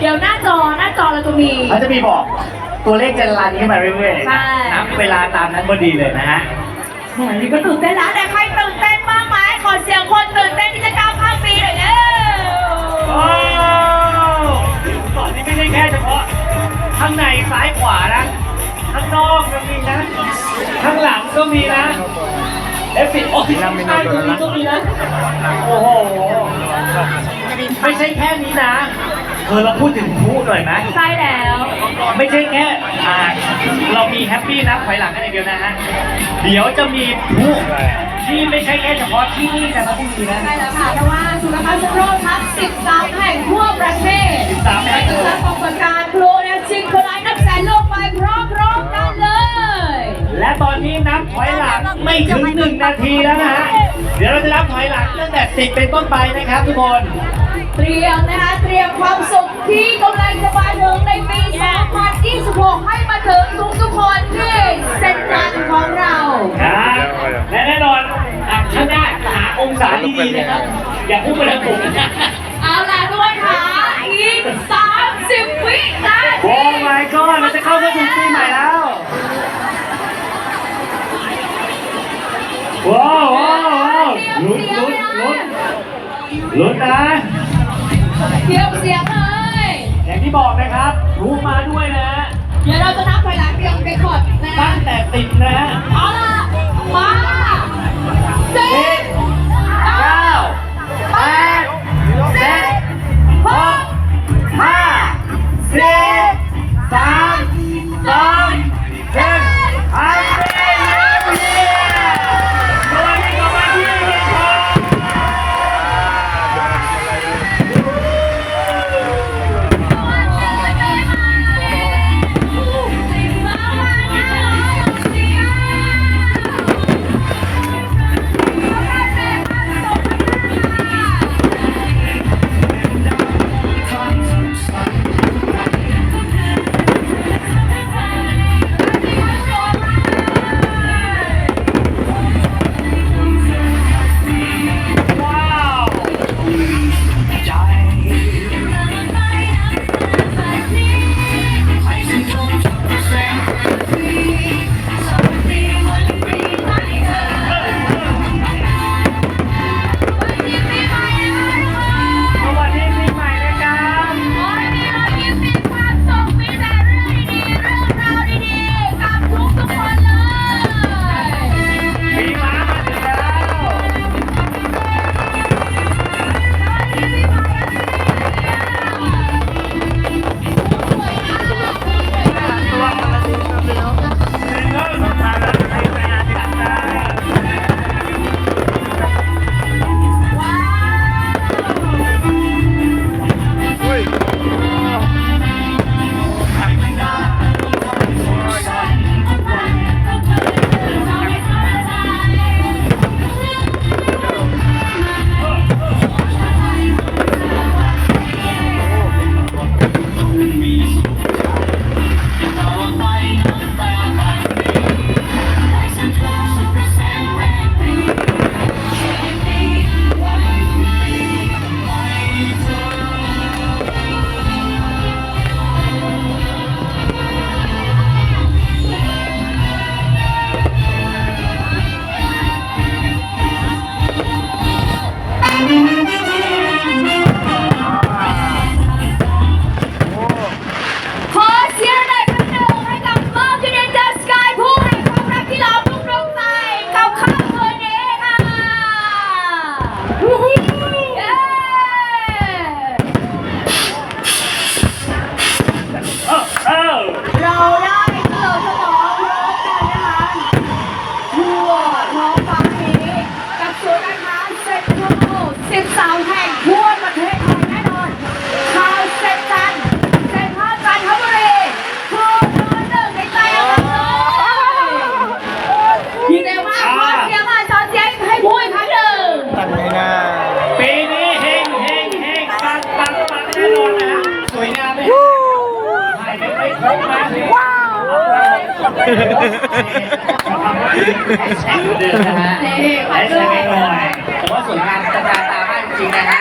เดี๋ยวหน้าจอหน้าจอเราจะมี เขาจะมีบอกตัวเลขจะรันขึ้นมาเรื่อยใช่ๆนับเวลาตามนั้นพอดีเลยนะฮะ แหมนี่ก็ตื่นเต้นแล้วแต่ใครตื่นเต้นบ้างไหมขอเสียงคนตื่นเต้นที่จะก้าวข้ามปีหน่อยเร็วโอ้ก่อนนี้ไม่ใช่แค่เฉพาะข้างในซ้ายขวานะ ข้างนอกก็มีนะ ข้างหลังก็มีนะเอฟฟิโอ้ยข้างในตรงนี้ก็มีนะ โอ้โห ไม่ใช่แค่นี้นะ เออเราพูดถึงพูดหน่อยไหมใช่แล้ว ไม่ใช่แค่อ่าเรามีแฮปปี้นับถอยหลังกันอย่างเดียวนะฮะ เดี๋ยวจะมีผู้ที่ไม่ใช่แค่เฉพาะที่นี่แต่ละที่นี่นะ ใช่แล้วค่ะเพราะว่าสุรพันธ์สโรจน์ทั้ง13 แห่งทั่วประเทศ13แห่งจะจัดปฏิการครูเนี่ยชิงคนร้ายนับแสนโลกไปพร้อมๆกันเลย และตอนนี้นับถอยหลังไม่ถึงหนึ่งนาทีแล้วนะฮะ เดี๋ยวเราจะนับถอยหลังตั้งแต่สิบเป็นต้นไปนะครับทุกคน เตรียมนะคะเตรียมความสุขที่กำลังจะมาถึงในปี 2026 ให้มาถึงทุกๆคนที่เซ็นทรัลของเราครับและแน่นอนอะข้างหน้าหาองศาดีๆนะครับ อย่าพุ่งไปทางผมนะเอาล่ะทุกคนค่ะอีก 30 วินาโอ้ที my god เราจะเข้าสู่ปีใหม่แล้วว้าวว้าวว้าวลุ้นลุ้นลุ้นลุ้นนะ เตรียมเสียงเลยอย่างที่บอกนะครับรู้มาด้วยนะ เดี๋ยวเราจะนับถอยหลังเตรียมเรคคอร์ดนะตั้งแต่สิบนะเอาล่ะมา นะฮะแชร์ให้หน่อยแต่ว่าสวยงามตาตาตามานจริงนะฮะ